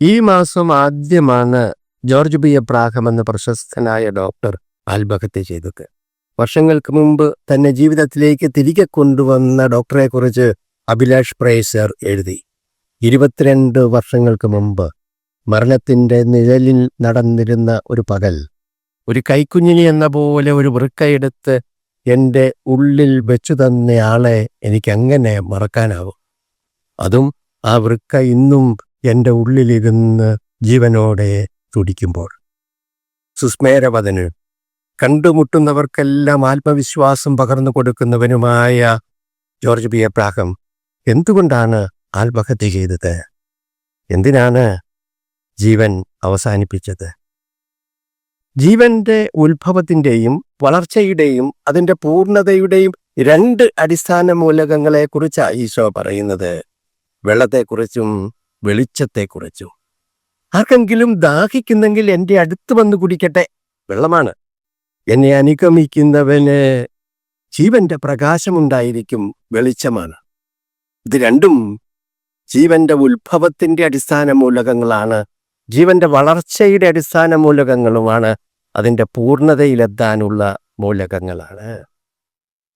ഈ മാസം ആദ്യമാണ് ജോർജ് ബി എ പ്രാഹം എന്ന പ്രശസ്തനായ ഡോക്ടർ ആത്മഹത്യ ചെയ്തത്. വർഷങ്ങൾക്ക് മുമ്പ് തന്നെ ജീവിതത്തിലേക്ക് തിരികെ കൊണ്ടുവന്ന ഡോക്ടറെ കുറിച്ച് അഭിലാഷ് പ്രേസർ എഴുതി. ഇരുപത്തിരണ്ട് വർഷങ്ങൾക്ക് മുമ്പ് മരണത്തിന്റെ നിഴലിൽ നടന്നിരുന്ന ഒരു പകൽ ഒരു കൈക്കുഞ്ഞിനി എന്ന പോലെ ഒരു വൃക്കയെടുത്ത് എന്റെ ഉള്ളിൽ വെച്ചു തന്നയാളെ എനിക്കങ്ങനെ മറക്കാനാവും. അതും ആ വൃക്ക ഇന്നും എന്റെ ഉള്ളിലിരുന്ന് ജീവനോടെ തുടിക്കുമ്പോൾ. സുസ്മേരവതന് കണ്ടുമുട്ടുന്നവർക്കെല്ലാം ആത്മവിശ്വാസം പകർന്നു കൊടുക്കുന്നവനുമായ ജോർജ് ബി എബ്രാഹം എന്തുകൊണ്ടാണ് ആത്മഹത്യ ചെയ്തത്? എന്തിനാണ് ജീവൻ അവസാനിപ്പിച്ചത്? ജീവന്റെ ഉത്ഭവത്തിന്റെയും വളർച്ചയുടെയും അതിന്റെ പൂർണതയുടെയും രണ്ട് അടിസ്ഥാന മൂലകങ്ങളെക്കുറിച്ചാണ് ഈശോ പറയുന്നത്. വെള്ളത്തെക്കുറിച്ചും വെളിച്ചത്തെക്കുറിച്ചും. ആർക്കെങ്കിലും ദാഹിക്കുന്നെങ്കിൽ എന്റെ അടുത്ത് വന്ന് കുടിക്കട്ടെ. വെള്ളമാണ്. എന്നെ അനുഗമിക്കുന്നവന് ജീവന്റെ പ്രകാശമുണ്ടായിരിക്കും വെളിച്ചമാണ്. ഇത് രണ്ടും ജീവന്റെ ഉത്ഭവത്തിന്റെ അടിസ്ഥാന മൂലകങ്ങളാണ് ജീവന്റെ വളർച്ചയുടെ അടിസ്ഥാന മൂലകങ്ങളുമാണ് അതിന്റെ പൂർണതയിലെത്താനുള്ള മൂലകങ്ങളാണ്.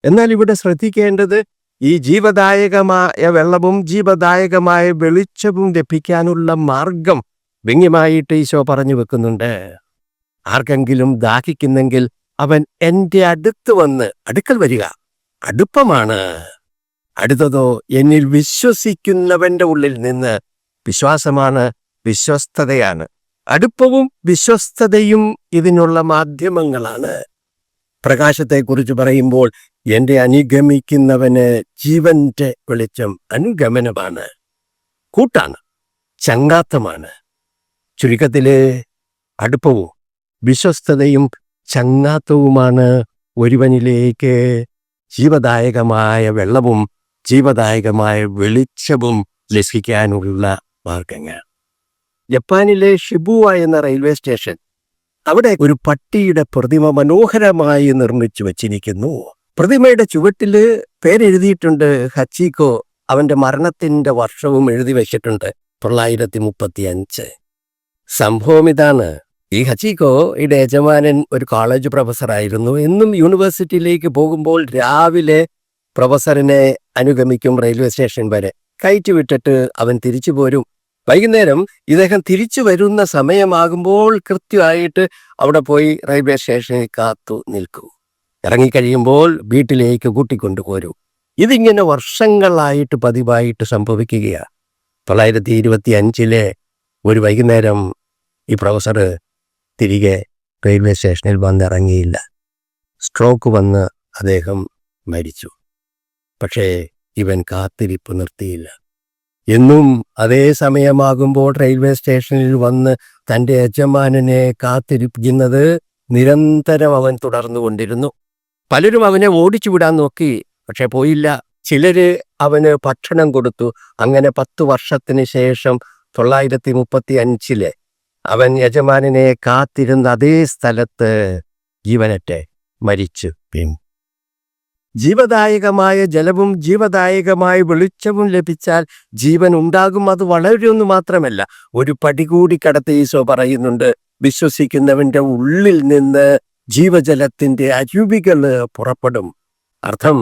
എന്നാൽ ഇവിടെ ശ്രദ്ധിക്കേണ്ടത് ഈ ജീവദായകമായ വെള്ളവും ജീവദായകമായ വെളിച്ചവും ലഭിക്കാനുള്ള മാർഗം വ്യംഗ്യമായിട്ട് ഈശോ പറഞ്ഞു വെക്കുന്നുണ്ട്. ആർക്കെങ്കിലും ദാഹിക്കുന്നെങ്കിൽ അവൻ എന്റെ അടുത്ത് വന്ന് അടുക്കൽ വരിക. അടുപ്പമാണ്. അടുത്തതോ എന്നിൽ വിശ്വസിക്കുന്നവന്റെ ഉള്ളിൽ നിന്ന് വിശ്വാസമാണ് വിശ്വസ്തതയാണ്. അടുപ്പവും വിശ്വസ്തതയും ഇതിനുള്ള മാധ്യമങ്ങളാണ്. പ്രകാശത്തെക്കുറിച്ച് പറയുമ്പോൾ എന്റെ അനുഗമിക്കുന്നവന് ജീവന്റെ വെളിച്ചം അനുഗമനമാണ് കൂട്ടാണ് ചങ്ങാത്തമാണ്. ചുരുക്കത്തിലെ അടുപ്പവും വിശ്വസ്തതയും ചങ്ങാത്തവുമാണ് ഒരുവനിലേക്ക് ജീവദായകമായ വെള്ളവും ജീവദായകമായ വെളിച്ചവും ലഭിക്കാനുള്ള മാർഗങ്ങൾ. ജപ്പാനിലെ ഷിബുവ എന്ന റെയിൽവേ സ്റ്റേഷൻ അവിടെ ഒരു പട്ടിയുടെ പ്രതിമ മനോഹരമായി നിർമ്മിച്ചു വച്ചിരിക്കുന്നു. പ്രതിമയുടെ ചുവട്ടിൽ പേരെഴുതിയിട്ടുണ്ട് ഹച്ചിക്കോ. അവന്റെ മരണത്തിന്റെ വർഷവും എഴുതി വെച്ചിട്ടുണ്ട് തൊള്ളായിരത്തി മുപ്പത്തി അഞ്ച് സംഭവം ഇതാണ്. ഈ ഹച്ചിക്കോയുടെ യജമാനൻ ഒരു കോളേജ് പ്രൊഫസറായിരുന്നു എന്നും യൂണിവേഴ്സിറ്റിയിലേക്ക് പോകുമ്പോൾ രാവിലെ പ്രൊഫസറിനെ അനുഗമിക്കും റെയിൽവേ സ്റ്റേഷൻ വരെ. കയറ്റി വിട്ടിട്ട് അവൻ തിരിച്ചു പോരും. വൈകുന്നേരം ഇദ്ദേഹം തിരിച്ചു വരുന്ന സമയമാകുമ്പോൾ കൃത്യമായിട്ട് അവിടെ പോയി റെയിൽവേ സ്റ്റേഷനിൽ കാത്തു നിൽക്കൂ. ഇറങ്ങിക്കഴിയുമ്പോൾ വീട്ടിലേക്ക് കൂട്ടിക്കൊണ്ടു പോരൂ. ഇതിങ്ങനെ വർഷങ്ങളായിട്ട് പതിവായിട്ട് സംഭവിക്കുകയാണ് തൊള്ളായിരത്തി ഇരുപത്തി അഞ്ചിലെ ഒരു വൈകുന്നേരം ഈ പ്രൊഫസർ തിരികെ റെയിൽവേ സ്റ്റേഷനിൽ വന്നിറങ്ങിയില്ല. സ്ട്രോക്ക് വന്ന് അദ്ദേഹം മരിച്ചു. പക്ഷേ ഇവൻ കാത്തിരിപ്പ് നിർത്തിയില്ല. എന്നും അതേ സമയമാകുമ്പോൾ റെയിൽവേ സ്റ്റേഷനിൽ വന്ന് തന്റെ യജമാനനെ കാത്തിരിപ്പിക്കുന്നത് നിരന്തരം അവൻ തുടർന്നുകൊണ്ടിരുന്നു പലരും അവനെ ഓടിച്ചു വിടാൻ നോക്കി പക്ഷെ പോയില്ല. ചിലര് അവന് ഭക്ഷണം കൊടുത്തു. അങ്ങനെ പത്തു വർഷത്തിന് ശേഷം തൊള്ളായിരത്തി മുപ്പത്തി അഞ്ചിൽ അവൻ യജമാനനെ കാത്തിരുന്ന അതേ സ്ഥലത്ത് ജീവനറ്റെ മരിച്ചു. വീണു ജീവദായകമായ ജലവും ജീവദായകമായ വെളിച്ചവും ലഭിച്ചാൽ ജീവൻ ഉണ്ടാകും. അത് വളരുമെന്ന് മാത്രമല്ല ഒരു പടി കൂടി കടത്ത് ഈശോ പറയുന്നുണ്ട് വിശ്വസിക്കുന്നവന്റെ ഉള്ളിൽ നിന്ന് ജീവജലത്തിന്റെ അരുവികൾ പുറപ്പെടും. അർത്ഥം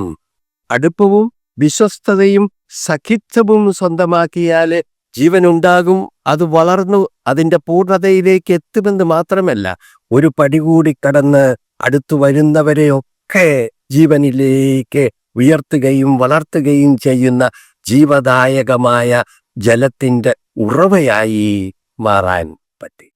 അടുപ്പവും വിശ്വസ്തതയും സഖിത്വവും സ്വന്തമാക്കിയാൽ ജീവനുണ്ടാകും അത് വളർന്നു അതിന്റെ പൂർണതയിലേക്ക് എത്തുമെന്ന് മാത്രമല്ല ഒരു പടി കൂടി കടന്ന് അടുത്തു വരുന്നവരെയൊക്കെ ജീവനിലേക്ക് ഉയർത്തുകയും വളർത്തുകയും ചെയ്യുന്ന ജീവദായകമായ ജലത്തിന്റെ ഉറവയായി മാറാൻ പറ്റി.